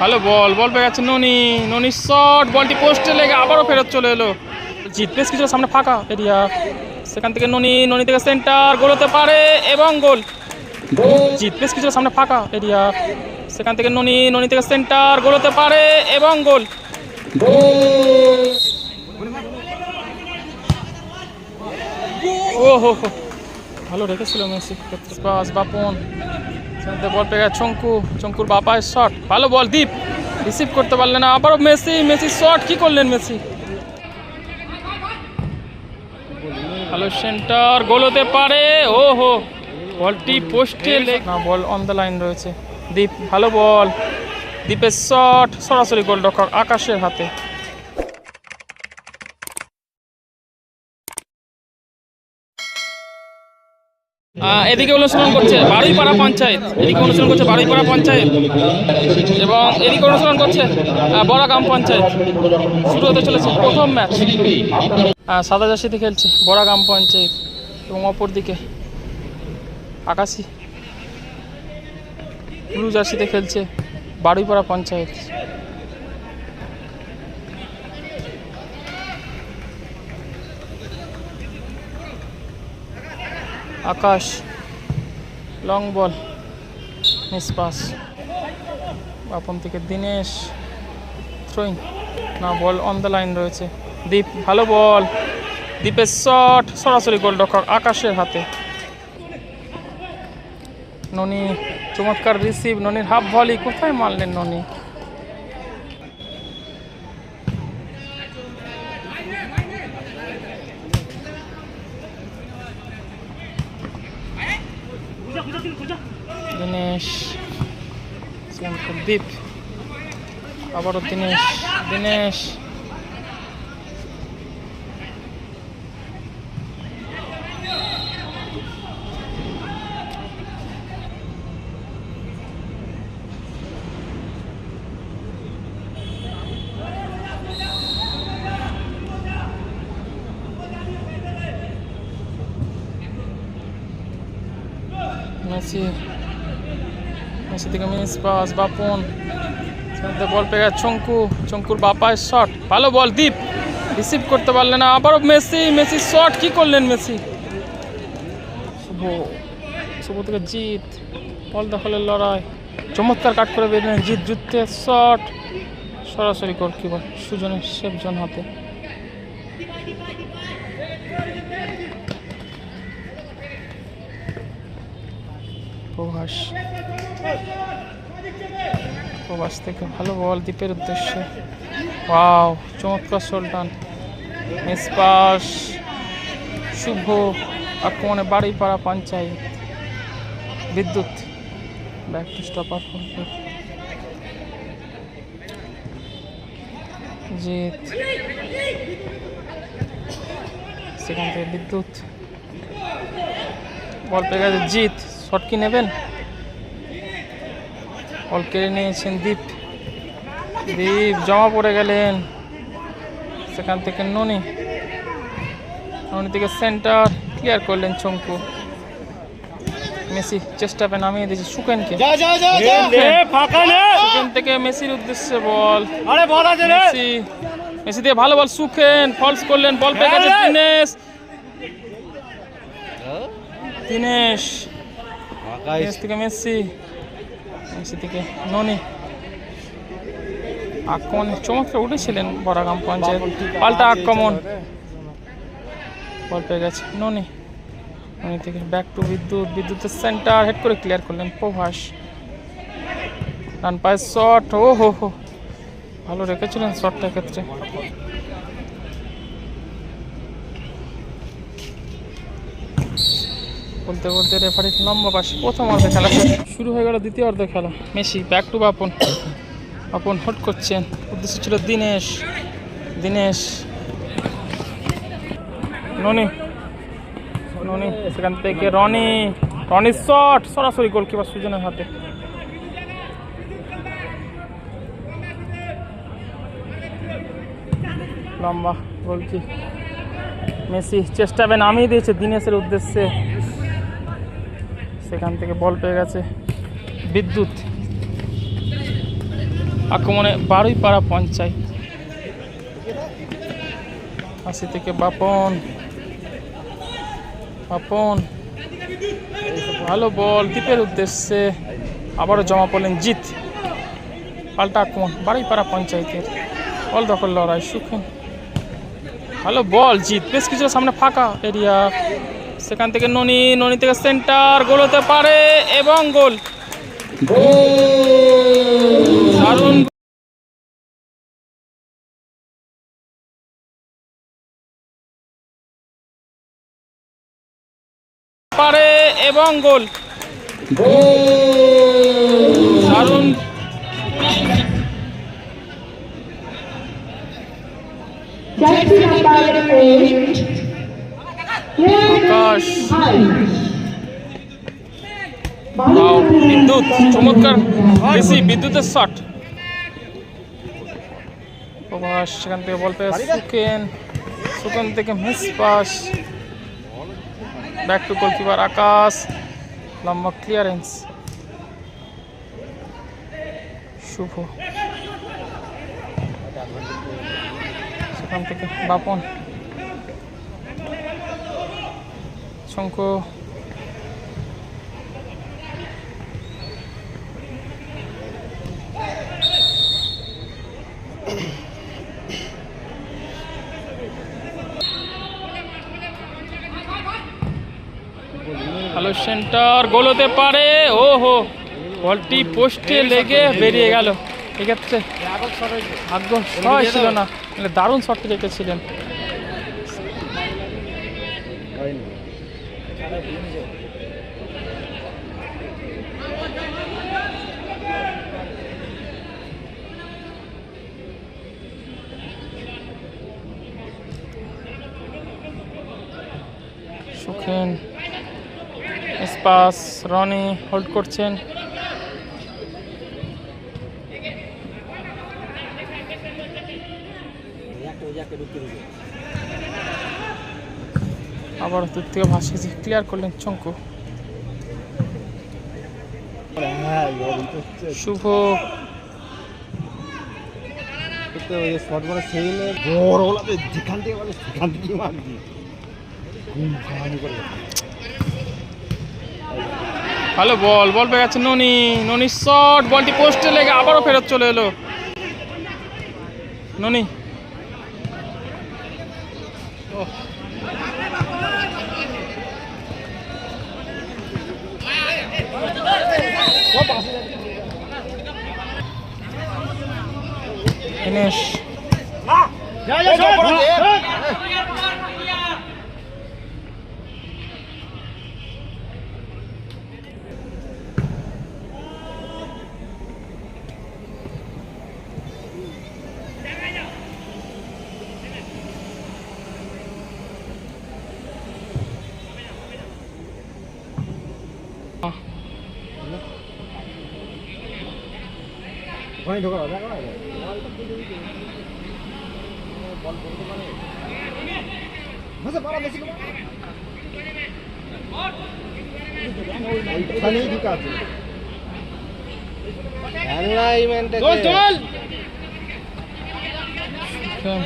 ভালো বল বল পেয়ে গেছে ননি ননি শট বলটি পোস্টে লেগে আবারও ফেরত চলে এলো। জিতবেস কিছু সামনে ফাঁকা এরিয়া সেখান থেকে ননি ননি থেকে সেন্টার গোল হতে পারে এবং গোল। জিতবেস কিছু সামনে ফাঁকা এরিয়া সেখান থেকে ননি ননি থেকে সেন্টার গোল হতে পারে এবং গোল। ও, হো হো। ভালো রেখেছিল মেসি বাস, বাপন বল পেয়ে গেছে চঙ্কু চঙ্কুর বাপায় শট ভালো বল, দীপ। রিসিভ করতে পারলে না। আবারও মেসি মেসি শট কি করলেন মেসি? ভালো সেন্টার গোল হতে পারে। ও, হো। বলটি পোস্টে না, বল অন দ্য লাইন রয়েছে। দীপ, ভালো বল। দীপের শট সরাসরি গোল গোলরক্ষক আকাশের হাতে। এদিকে অনুসরণ করছে বারুইপাড়া পঞ্চায়েত। এদিকে অনুসরণ করছে বারুইপাড়া পঞ্চায়েত। এবং এদিকে অনুসরণ করছে বড়াগ্রাম পঞ্চায়েত। শুরু হতে চলেছে প্রথম ম্যাচ। সাদা জার্সিতে খেলছে বড়াগ্রাম পঞ্চায়েত এবং অপরদিকে আকাশি। ব্লু জার্সিতে খেলছে Baruipara panchayat. Akash long ball miss pass Bapan থেকে দিনেশ থ্রোয়িং না বল অন দ্য লাইন রয়েছে। দীপ, ভালো বল দীপের শট সরাসরি গোলরক্ষক আকাশের হাতে। ননি, চমৎকার রিসিভ ননির হাফ ভলি কোথায় মারলেন ননি? দিনেশ শ্রীলঙ্কার দ্বীপ আবারও দিনেশ দিনেশ মেসি মেসি থেকে মিস পাস বাপন। বল পেয়ে গেছে চঙ্কু। চঙ্কুর বাপায় শট ভালো বল, দীপ। রিসিভ করতে পারলে না। আবারও মেসি মেসি শট কি করলেন মেসি? শুভ। শুভ থেকে জিত। বল দখলের লড়াই। চমৎকার কাট করে বেরিয়ে জিত। যুদ্ধে শট সরাসরি গোলকিপার সুজনের সেফজন হাতে। প্রভাস প্রভাস থেকে ভালো বল দ্বীপের উদ্দেশ্যে। ওয়াও, চমৎকার সোলটান মিস পাস। শুভ। আক্রমণে বাড়ি পাড়া পঞ্চায়েত। বিদ্যুৎ। ব্যাক টু স্টপার জিত সেখান থেকে বিদ্যুৎ। বল পেয়ে গেছে জিত শট কি নেবেন? বল কেড়ে নিয়েছেন দীপ। দীপ জমা পড়ে গেলেন। সেখান থেকে ননি। ননি থেকে সেন্টার ক্লিয়ার করলেন চঙ্কু মেসি চেষ্টা পে নামিয়ে দিয়েছে। সুকেনকে। সুকেন থেকে মেসির উদ্দেশ্যে বল। আরে বল আছে রে। মেসি মেসি দিয়ে ভালো বল। সুখেন ফলস করলেন। বল পেয়ে গেছে হ্যাঁ দিনেশ। দিনেশ। দিনেশ থেকে মেসি মেসি থেকে ননি আক্রমণ চমৎকার উঠেছিলেন বড়াগাম পঞ্চায়েত পাল্টা আক্রমণ বল পেয়ে গেছে। ননি ননি থেকে ব্যাক টু বিদ্যুৎ বিদ্যুতের সেন্টার হেড করে ক্লিয়ার করলেন প্রভাস। রান পায়ের শট ও হো হো ভালো রেখেছিলেন শটটা ক্ষেত্রে বলতে বলতে রেফারি লম্বা পাশে প্রথম অর্ধে খেলা শুরু হয়ে গেল দ্বিতীয় অর্ধে খেলা। Messi back to Bapan. Bapan hot করছেন। উদ্দেশ্য ছিল দিনেশ। দিনেশ। ননি। ননি, সেখান থেকে রনি। রনির শট সরাসরি গোলকিপার সুজনের হাতে। লম্বা গোলকি মেসি চেষ্টা নামিয়ে দিয়েছে দিনেশের উদ্দেশ্যে। সেখান থেকে বল পেয়ে গেছে। বিদ্যুৎ। আক্রমণে বারোই পাড়া পঞ্চায়েত। আশি থেকে বাপন। বাপন। ভালো বল, দ্বীপের উদ্দেশ্যে আবারও জমা পড়লেন জিত পাল্টা আক্রমণ বাড়িপাড়া পঞ্চায়েতের। বল দখল লড়াই সুখেন ভালো বল জিত বেশ কিছু সামনে ফাঁকা এরিয়া। সেখান থেকে ননি ননি থেকে সেন্টার, গোল হতে পারে এবং গোল। পারে এবং গোল। দারুণ। জার্সি নাম্বার দশ বিদ্যুৎ, চমৎকার। মেসি বিদ্যুতের শট। প্রভাস সেখান থেকে বল সুকেন। সুকেন থেকে miss pass. Back to goalkeeper Akash. লম্বা ক্লিয়ারেন্স শুভ। সেখান থেকে বাপন। শঙ্কু ভালো সেন্টার গোল হতে পারে। ও হো বলটি পোস্টে লেগে বেরিয়ে গেল। এক্ষেত্রে ভাগ্য সহায় ছিল না। মানে দারুণ শটটি রেখেছিলেন। সুখেন স্পাস রনি হোল্ড করছেন। আবার দূর থেকে ভাসিয়েছে ক্লিয়ার করলেন চঙ্কু। শুভ। ভালো বল বল পেয়ে গেছে ননি ননি শট বলটি পোস্টে লেগে আবারও ফেরত চলে এলো। ননি দিনেশ ওখানে। ঢোকা দেখা ওইখানেই ঢুকা আছে। চল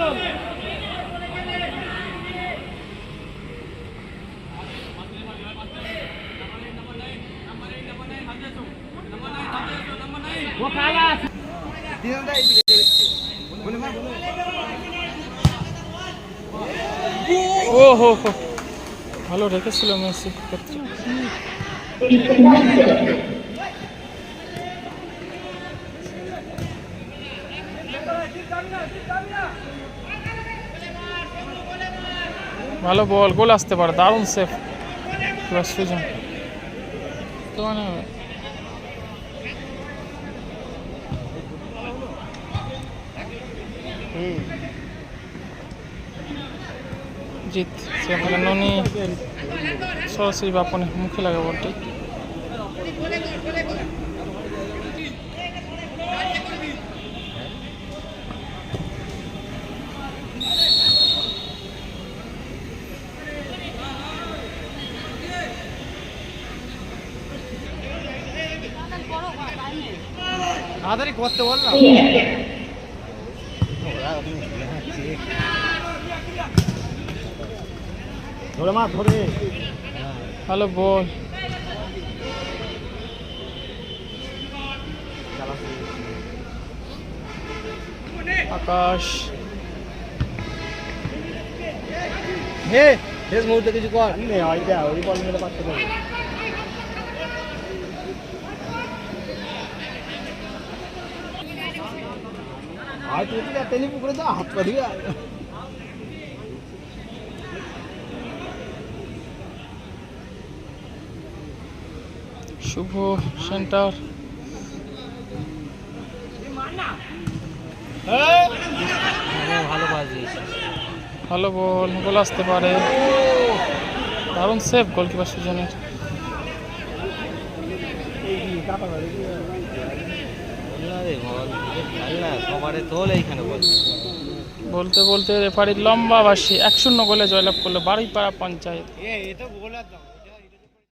দল ও হো হো ভালো রেখেছিল মেসি। ভালো বল, গোল আসতে পারে, দারুণ সেফ এবার সুজন। মানে সেখান থেকে ননি, সরাসরি বাপনে মুখে লাগে বলটি তাড়াতাড়ি করতে বল না ধরে মা ধরে। ভালো বল। আকাশ। হে শেষ মুহূর্তে কিছু কর। নে ওইটা ওই বল মেরে পাচ্ছে তো আর তুই পুকুরে যা হাত পা দিয়ে শুভ সেন্টার ভালো বাজি ভালো বল গোল আসতে পারে দারুণ সেভ গোলকিপার সুজনের বল বলতে বলতে রেফারির লম্বা বাসি এক শূন্য গোলে জয়লাভ করল বাড়িপাড়া পঞ্চায়েত।